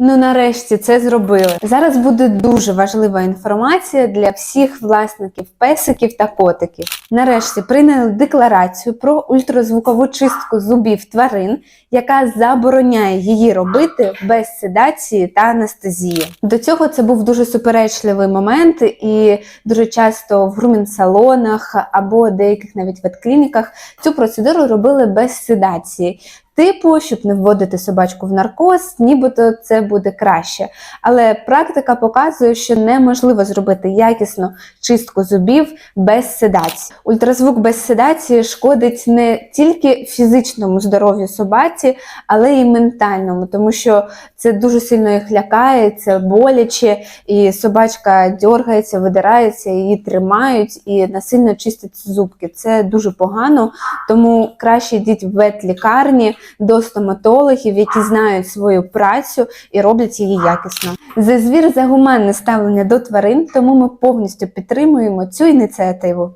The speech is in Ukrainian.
Ну, нарешті це зробили. Зараз буде дуже важлива інформація для всіх власників песиків та котиків. Нарешті прийняли декларацію про ультразвукову чистку зубів тварин, яка забороняє її робити без седації та анестезії. До цього це був дуже суперечливий момент, і дуже часто в грумінг-салонах або деяких навіть ветклініках цю процедуру робили без седації. Типу, щоб не вводити собачку в наркоз, нібито це буде краще. Але практика показує, що неможливо зробити якісну чистку зубів без седації. Ультразвук без седації шкодить не тільки фізичному здоров'ю собаці, але й ментальному, тому що це дуже сильно їх лякає, це боляче, і собачка дергається, видирається, її тримають і насильно чистять зубки. Це дуже погано, тому краще йдіть в ветлікарні до стоматологів, які знають свою працю і роблять її якісно. За звір за гуманне ставлення до тварин, тому ми повністю підтримуємо цю ініціативу.